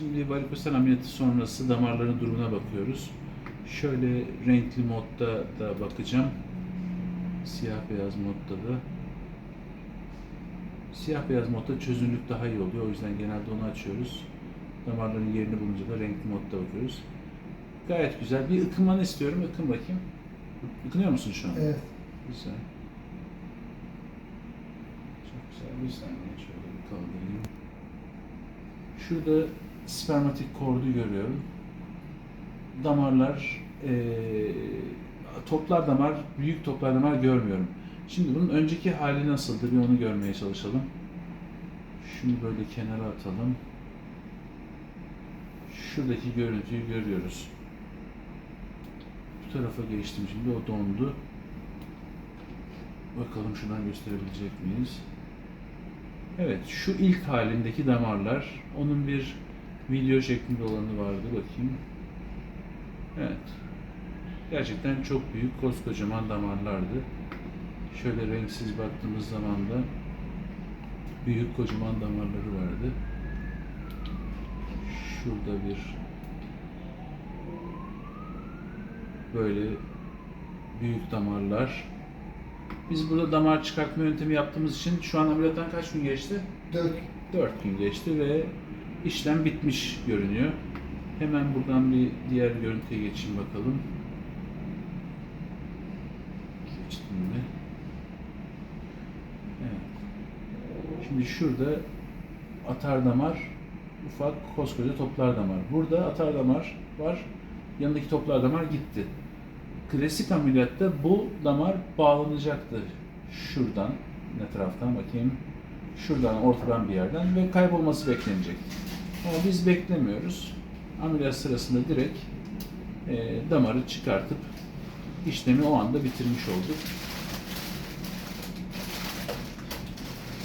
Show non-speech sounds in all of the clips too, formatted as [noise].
Şimdi varikosel ameliyatı sonrası damarların durumuna bakıyoruz. Şöyle renkli modda da bakacağım. Siyah beyaz modda da. Siyah beyaz modda çözünürlük daha iyi oluyor. O yüzden genelde onu açıyoruz. Damarların yerini bulunca da renkli modda bakıyoruz. Gayet güzel. Bir ıkınmanı istiyorum. Ikın bakayım. Ikınıyor musun şu an? Evet. Güzel. Çok güzel. Bir saniye şöyle bir kaldırayım. Şurada spermatik kordu görüyorum. Damarlar, eee, toplar damar, büyük toplar damar görmüyorum. Şimdi bunun önceki hali nasıldı bir onu görmeye çalışalım. Şunu böyle kenara atalım. Şuradaki görüntüyü görüyoruz. Bu tarafa geçtim şimdi o dondu. Bakalım şuradan gösterebilecek miyiz? Evet, şu ilk halindeki damarlar. Onun bir video şeklinde olanı vardı. Bakayım. Evet. Gerçekten çok büyük, koskocaman damarlardı. Şöyle renksiz baktığımız zaman da büyük, kocaman damarları vardı. Şurada bir böyle büyük damarlar. Biz burada damar çıkartma yöntemi yaptığımız için şu an ameliyattan kaç gün geçti? Dört. 4 gün geçti ve işlem bitmiş görünüyor. Hemen buradan bir diğer görüntüye geçeyim bakalım. Geçtim mi? Evet. Şimdi şurada atar damar, ufak koskoca toplar damar. Burada atar damar var, yanındaki toplar damar gitti. Klasik ameliyatta bu damar bağlanacaktı şuradan, ne taraftan bakayım, şuradan ortadan bir yerden ve kaybolması beklenecek. Ama biz beklemiyoruz. Ameliyat sırasında direkt e, damarı çıkartıp işlemi o anda bitirmiş olduk.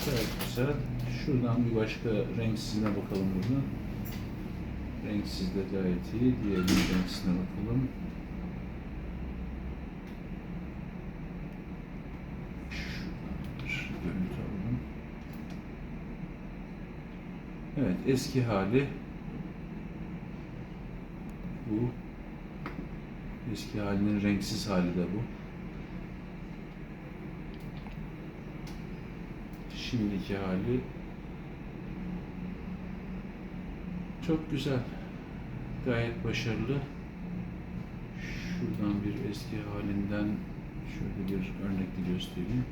Gayet güzel. Şuradan bir başka renksizine bakalım burada. Renksiz de gayet iyi. Diğer bir renksizine bakalım. Şuradan bir görüntü alalım. Evet, eski hali bu. Eski halinin renksiz hali de bu. Şimdiki hali çok güzel. Gayet başarılı. Şuradan bir eski halinden şöyle bir örnekli göstereyim.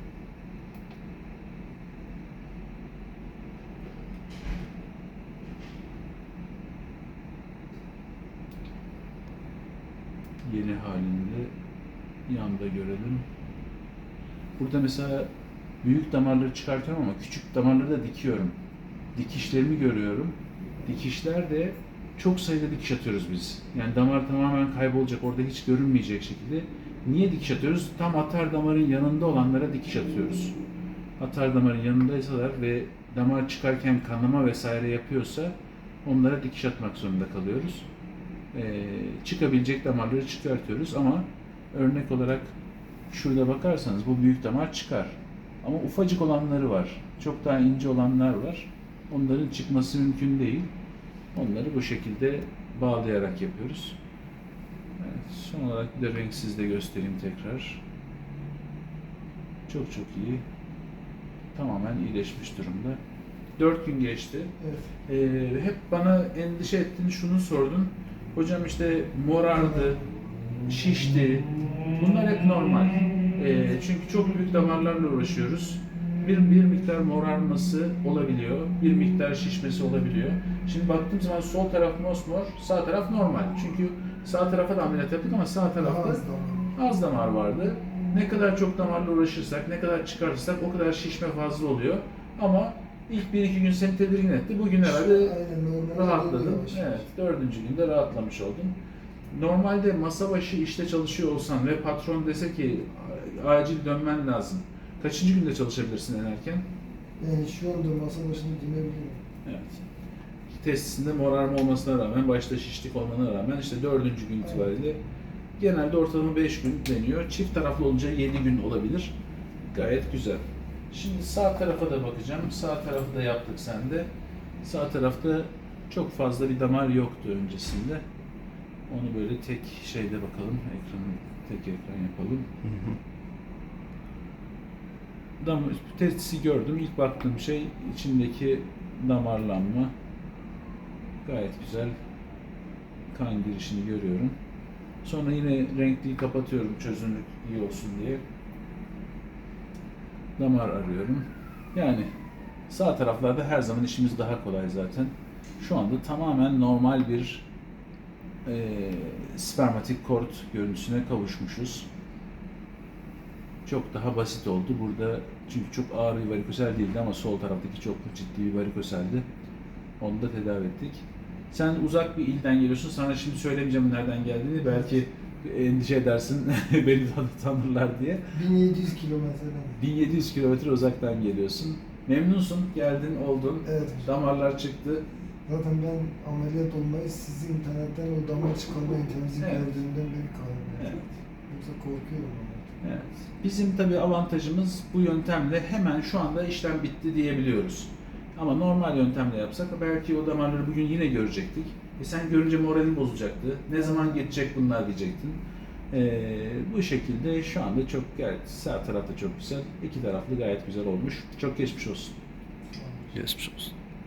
Yeni halinde yanda görelim. Burada mesela büyük damarları çıkartıyorum ama küçük damarları da dikiyorum. Dikişlerimi görüyorum. Dikişler de çok sayıda dikiş atıyoruz biz. Yani damar tamamen kaybolacak, orada hiç görünmeyecek şekilde. Niye dikiş atıyoruz? Tam atar damarın yanında olanlara dikiş atıyoruz. Atar damarın yanındaysalar ve damar çıkarken kanama vesaire yapıyorsa onlara dikiş atmak zorunda kalıyoruz e, çıkabilecek damarları çıkartıyoruz ama örnek olarak şurada bakarsanız bu büyük damar çıkar. Ama ufacık olanları var. Çok daha ince olanlar var. Onların çıkması mümkün değil. Onları bu şekilde bağlayarak yapıyoruz. Evet, son olarak bir de renksiz de göstereyim tekrar. Çok çok iyi. Tamamen iyileşmiş durumda. 4 gün geçti. Evet. Ee, hep bana endişe ettin, şunu sordun. Hocam işte morardı, şişti. Bunlar hep normal. Ee, çünkü çok büyük damarlarla uğraşıyoruz. Bir, bir miktar morarması olabiliyor, bir miktar şişmesi olabiliyor. Şimdi baktığım zaman sol taraf mosmor, sağ taraf normal. Çünkü sağ tarafa da ameliyat yaptık ama sağ tarafta az damar. az damar vardı. Ne kadar çok damarla uğraşırsak, ne kadar çıkarırsak o kadar şişme fazla oluyor. Ama ilk bir iki gün seni tedirgin etti. Bugün herhalde Aynen yavaş. Evet, dördüncü günde rahatlamış oldum. Normalde masa başı işte çalışıyor olsan ve patron dese ki acil dönmen lazım. Kaçıncı günde çalışabilirsin en erken? Yani şu anda masa başında dinleyebilirim. Evet. Testisinde morarma olmasına rağmen, başta şişlik olmana rağmen işte dördüncü gün itibariyle genelde ortalama 5 gün deniyor. Çift taraflı olunca 7 gün olabilir. Gayet güzel. Şimdi sağ tarafa da bakacağım. Sağ tarafı da yaptık sende. Sağ tarafta Çok fazla bir damar yoktu öncesinde. Onu böyle tek şeyde bakalım. Ekranı tek ekran yapalım. Hı hı. Damar testisi gördüm. İlk baktığım şey içindeki damarlanma. Gayet güzel kan girişini görüyorum. Sonra yine renkliyi kapatıyorum çözünürlük iyi olsun diye. Damar arıyorum. Yani sağ taraflarda her zaman işimiz daha kolay zaten. Şu anda tamamen normal bir e, spermatik kort görüntüsüne kavuşmuşuz. Çok daha basit oldu. Burada çünkü çok ağır bir varikosel değildi ama sol taraftaki çok ciddi bir varikoseldi. Onu da tedavi ettik. Sen uzak bir ilden geliyorsun. Sana şimdi söylemeyeceğim nereden geldiğini. Belki endişe edersin [laughs] beni tan- tanırlar diye. 1700 kilometreden. 1700 kilometre uzaktan geliyorsun. Memnunsun, geldin, oldun. Evet. Damarlar çıktı. Zaten ben ameliyat olmayı sizi internetten o damar çıkarma interneti Evet. gördüğümden beri kaldım. Evet. Yoksa korkuyorum ama. Evet. Bizim tabii avantajımız bu yöntemle hemen şu anda işlem bitti diyebiliyoruz. Ama normal yöntemle yapsak belki o damarları bugün yine görecektik. E sen görünce moralin bozulacaktı. Ne zaman geçecek bunlar diyecektin. Ee, bu şekilde şu anda çok gayet sağ tarafta çok güzel, iki taraflı gayet güzel olmuş. Çok geçmiş olsun. Geçmiş olsun.